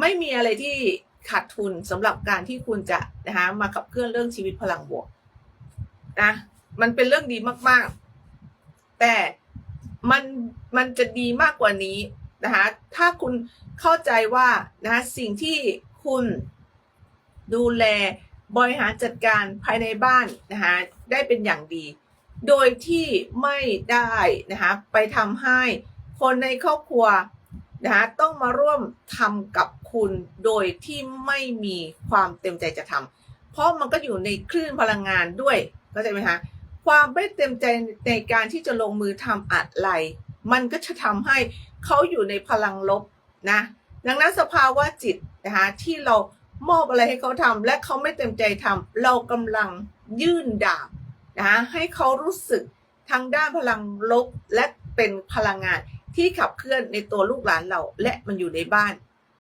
ไม่มีอะไรที่ขาดทุนสำหรับการที่คุณจะนะคะมาขับเคลื่อนเรื่องชีวิตพลังบวกนะมันเป็นเรื่องดีมาก ๆ แต่มันมันจะดีมากกว่านี้นะคะถ้าคุณเข้าใจว่านะคะสิ่งที่คุณดูแลบริหารจัดการภายในบ้านนะคะได้เป็นอย่างดี โดยที่ไม่ได้นะคะไปทำให้คนในครอบครัวนะคะต้องมาร่วมทำกับ คุณโดยที่ไม่มีความเต็มใจจะทำเพราะมันก็อยู่ในคลื่นพลังงานด้วยเข้าใจไหมคะความไม่เต็มใจในการที่จะลงมือทำอะไร มันก็จะทำให้เขาอยู่ในพลังลบนะดังนั้นสภาวะจิตนะคะที่เรามอบอะไรให้เขาทำและเขาไม่เต็มใจทำเรากำลังยื่นดาบนะให้เขารู้สึกทางด้านพลังลบและเป็นพลังงานที่ขับเคลื่อนในตัวลูกหลานเรา และมันอยู่ในบ้าน